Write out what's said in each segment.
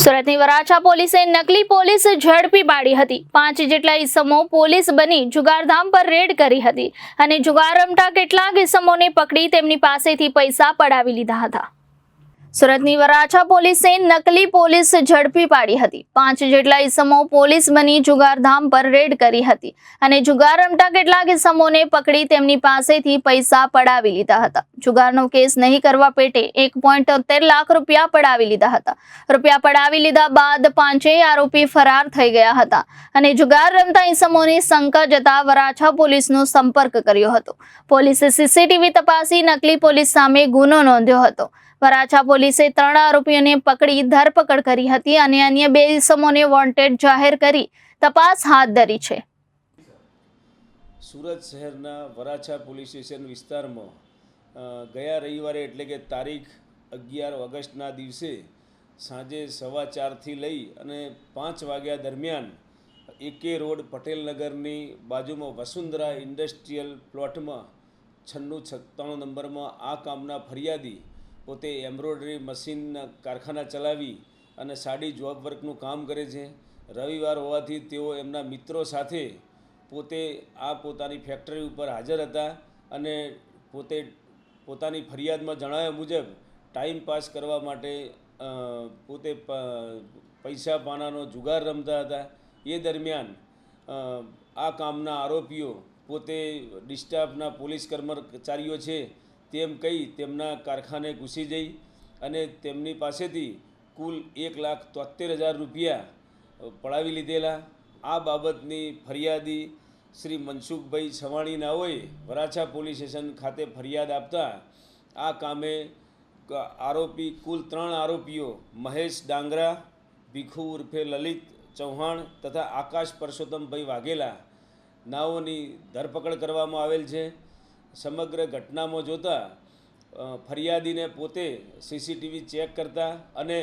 સુરતની વરાછા પોલીસે નકલી પોલીસ ઝડપી પાડી હતી. પાંચ જેટલા ઈસમો પોલીસ બની જુગારધામ પર રેડ કરી હતી અને જુગાર રમતા કેટલાક ઈસમોને પકડી તેમની પાસેથી પૈસા પડાવી લીધા હતા. સુરતની વરાછા પોલીસે નકલી પોલીસ ઝડપી પાડી હતી. પાંચ જેટલા ઇસમો પોલીસ બની જુગારધામ પર રેડ કરી હતી અને જુગાર રમતા કેટલાક ઇસમોને પકડી તેમની પાસેથી પૈસા પડાવી લીધા હતા. જુગારનો કેસ નહીં કરવા પેટે એક લાખ રૂપિયા પડાવી લીધા હતા. રૂપિયા પડાવી લીધા બાદ પાંચેય આરોપી ફરાર થઈ ગયા હતા અને જુગાર રમતા ઈસમોની શંકા જતા વરાછા પોલીસનો સંપર્ક કર્યો હતો. પોલીસે સીસીટીવી તપાસી નકલી પોલીસ સામે ગુનો નોંધ્યો હતો. વરાછા પોલીસે ત્રણ આરોપીઓને પકડી ધરપકડ કરી હતી અને અન્ય બે ઇસમોને વોન્ટેડ જાહેર કરી તપાસ હાથ ધરી છે. સુરત શહેરના વરાછા પોલીસ સ્ટેશન વિસ્તારમાં ગયા રવિવારે એટલે કે તારીખ અગિયાર ઓગસ્ટના દિવસે સાંજે સવા ચારથી લઈ અને પાંચ વાગ્યા દરમિયાન એકે રોડ પટેલનગરની બાજુમાં વસુંધરા ઇન્ડસ્ટ્રીયલ પ્લોટમાં છન્નું છત્તાણું નંબરમાં આ કામના ફરિયાદી પોતે એમ્બ્રોઇડરી મશીનના કારખાના ચલાવી અને સાડી જોબ વર્કનું કામ કરે છે. રવિવાર હોવાથી તેઓ એમના મિત્રો સાથે પોતે આ પોતાની ફેક્ટરી ઉપર હાજર હતા અને પોતે પોતાની ફરિયાદમાં જણાવ્યા મુજબ ટાઈમ પાસ કરવા માટે પોતે પૈસા પાનાનો જુગાર રમતા હતા. એ દરમિયાન આ કામના આરોપીઓ પોતે ડિસ્ટાફના પોલીસ કર્મચારીઓ છે તેમ કહી તેમના કારખાને ઘૂસી જઈ અને તેમની પાસેથી કુલ એક લાખ તોતેર હજાર રૂપિયા પડાવી લીધેલા. આ બાબતની ફરિયાદી શ્રી મનસુખભાઈ છવાણીનાઓએ વરાછા પોલીસ સ્ટેશન ખાતે ફરિયાદ આપતા આ કામે આરોપી કુલ ત્રણ આરોપીઓ, મહેશ ડાંગરા, ભીખુ ઉર્ફે લલિત ચૌહાણ તથા આકાશ પરસોત્તમભાઈ વાઘેલા, નાઓની ધરપકડ કરવામાં આવેલ છે. સમગ્ર ઘટનામાં જોતા ફરિયાદીને પોતે સીસીટીવી ચેક કરતા અને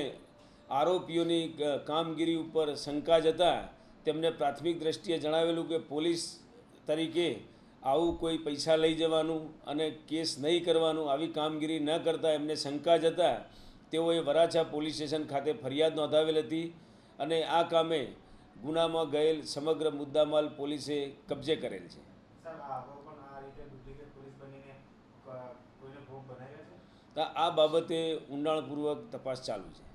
આરોપીઓની કામગીરી ઉપર શંકા જતા તેમને પ્રાથમિક દ્રષ્ટિએ જણાવેલું કે પોલીસ તરીકે આવું કોઈ પૈસા લઈ જવાનું અને કેસ નહીં કરવાનું આવી કામગીરી ન કરતા એમને શંકા જતા તેઓએ વરાછા પોલીસ સ્ટેશન ખાતે ફરિયાદ નોંધાવેલ હતી અને આ કામે ગુનામાં ગયેલ સમગ્ર મુદ્દામાલ પોલીસે કબજે કરેલ છે. આ બાબતે ઊંડાણપૂર્વક તપાસ ચાલુ છે.